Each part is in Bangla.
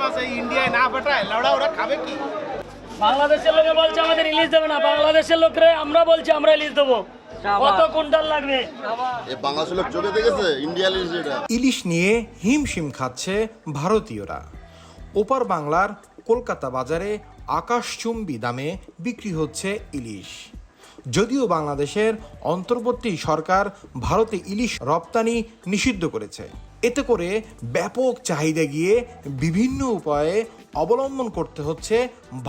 মাছ এই ইন্ডিয়ায় না পাঠায় লাউড়া ওরা খাবে কি? বাংলাদেশের লোকে বলছে আমাদের ইলিশ দেবে না। বাংলাদেশের লোকরে আমরা বলছি আমরা ইলিশ দেবো। কত কুইন্টাল লাগবে? এ লোক চোখে দেখেছে? ইন্ডিয়া লিস্ট এটা ইলিশ নিয়ে হিমশিম খাচ্ছে ভারতীয়রা। ওপার বাংলার কলকাতা বাজারে আকাশচুম্বী দামে বিক্রি হচ্ছে ইলিশ। যদিও বাংলাদেশের অন্তর্বর্তী সরকার ভারতে ইলিশ রপ্তানি নিষিদ্ধ করেছে। এতে করে ব্যাপক চাহিদা গিয়ে বিভিন্ন উপায়ে অবলম্বন করতে হচ্ছে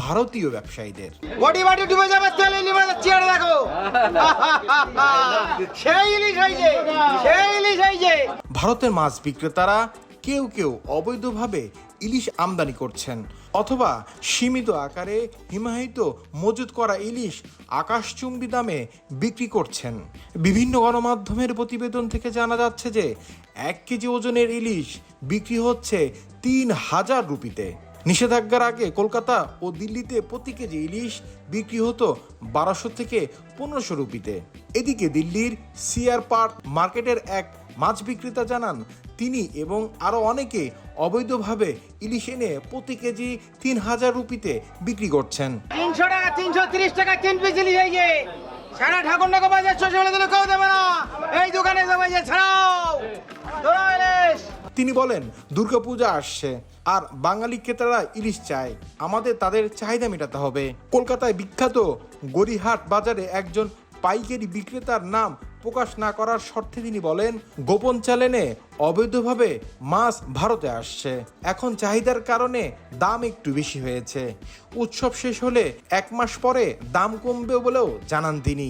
ভারতীয় ব্যবসায়ীদের। বডি বাটি ডুবে যাবে তেল মাছের দেখো। সেই ইলিশ হয়েছে সেই ইলিশ হয়েছে। ভারতের মাছ বিক্রেতারা কেউ কেউ অবৈধভাবে ইলিশ আমদানি করছেন। অথবা সীমিত আকারে হিমায়িত মজুত করা ইলিশ আকাশচুম্বী দামে বিক্রি করছেন। বিভিন্ন গণমাধ্যমের প্রতিবেদন থেকে জানা যাচ্ছে যে, এক কেজি ওজনের ইলিশ বিক্রি হচ্ছে তিন হাজার রুপিতে। নিষেধাজ্ঞার আগে কলকাতা ও দিল্লিতে প্রতি কেজি ইলিশ বিক্রি হতো বারোশো থেকে পনেরোশো রুপিতে। এদিকে দিল্লির সিআর পার্ক মার্কেটের এক মাছ বিক্রেতা জানান তিনি এবং আরও অনেকে অবৈধভাবে ইলিশ এনে প্রতি কেজি তিন হাজার রুপিতে বিক্রি করছেন। তিনশো টাকা তিনশো তিরিশ টাকা তিন পিস ইলিশ হয়েছে সারা ঠাকুরনগর বাজার দিলে কেউ দেবে না। এই দোকানে দেবে যে ছাড়াও। তিনি বলেন দুর্গাপূজা আসছে আর বাঙালি ক্রেতারা ইলিশ চায়। আমাদের তাদের চাহিদা মেটাতে হবে। কলকাতায় বিখ্যাত গড়িহাট বাজারে একজন পাইকারি বিক্রেতার নাম প্রকাশ না করার শর্তে তিনি বলেন, গোপন চ্যানেলে অবৈধভাবে মাছ ভারতে আসছে। এখন চাহিদার কারণে দাম একটু বেশি হয়েছে। উৎসব শেষ হলে এক মাস পরে দাম কমবে বলেও জানান তিনি।